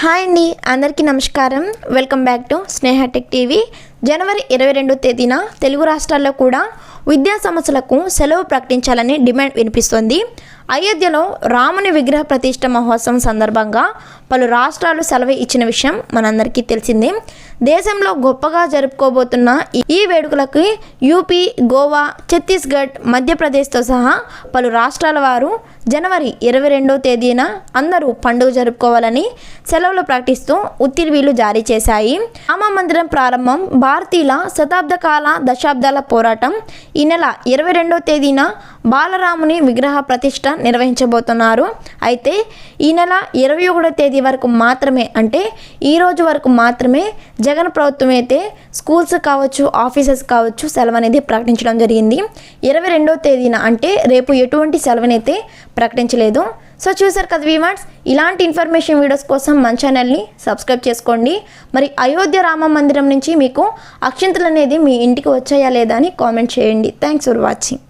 Hi అండి అందరికీ నమస్కారం. Welcome back to Sneha tech TV. జనవరి ఇరవై రెండో తేదీన తెలుగు రాష్ట్రాల్లో కూడా విద్యా సంస్థలకు సెలవు ప్రకటించాలని డిమాండ్ వినిపిస్తోంది. అయోధ్యలో రాముని విగ్రహ ప్రతిష్ట మహోత్సవం సందర్భంగా పలు రాష్ట్రాలు సెలవు ఇచ్చిన విషయం మనందరికీ తెలిసిందే. దేశంలో గొప్పగా జరుపుకోబోతున్న ఈ- వేడుకలకి యూపీ గోవా ఛత్తీస్గఢ్ మధ్యప్రదేశ్తో సహా పలు రాష్ట్రాల వారు జనవరి ఇరవై రెండో తేదీన అందరూ పండుగ జరుపుకోవాలని సెలవులు ప్రకటిస్తూ ఉత్తర్వులు జారీ చేశాయి. రామ మందిరం ప్రారంభం భారతీయుల శతాబ్ద కాల దశాబ్దాల పోరాటం. ఈ నెల ఇరవై రెండో తేదీన బాలరాముని విగ్రహ ప్రతిష్ట నిర్వహించబోతున్నారు. అయితే ఈ నెల ఇరవై ఒకటో తేదీ వరకు మాత్రమే అంటే ఈ రోజు వరకు మాత్రమే జగన్ ప్రభుత్వం అయితే స్కూల్స్ కావచ్చు ఆఫీసెస్ కావచ్చు సెలవు అనేది ప్రకటించడం జరిగింది. ఇరవై రెండో తేదీన అంటే రేపు ఎటువంటి సెలవునైతే ప్రకటించలేదు. సో చూసారు కదా వీవర్స్ ఇలాంటి ఇన్ఫర్మేషన్ వీడియోస్ కోసం మన ఛానల్ని సబ్స్క్రైబ్ చేసుకోండి. మరి అయోధ్య రామ మందిరం నుంచి మీకు అక్షింతలు అనేది మీ ఇంటికి వచ్చాయా లేదా అని కామెంట్ చేయండి. Thanks for watching.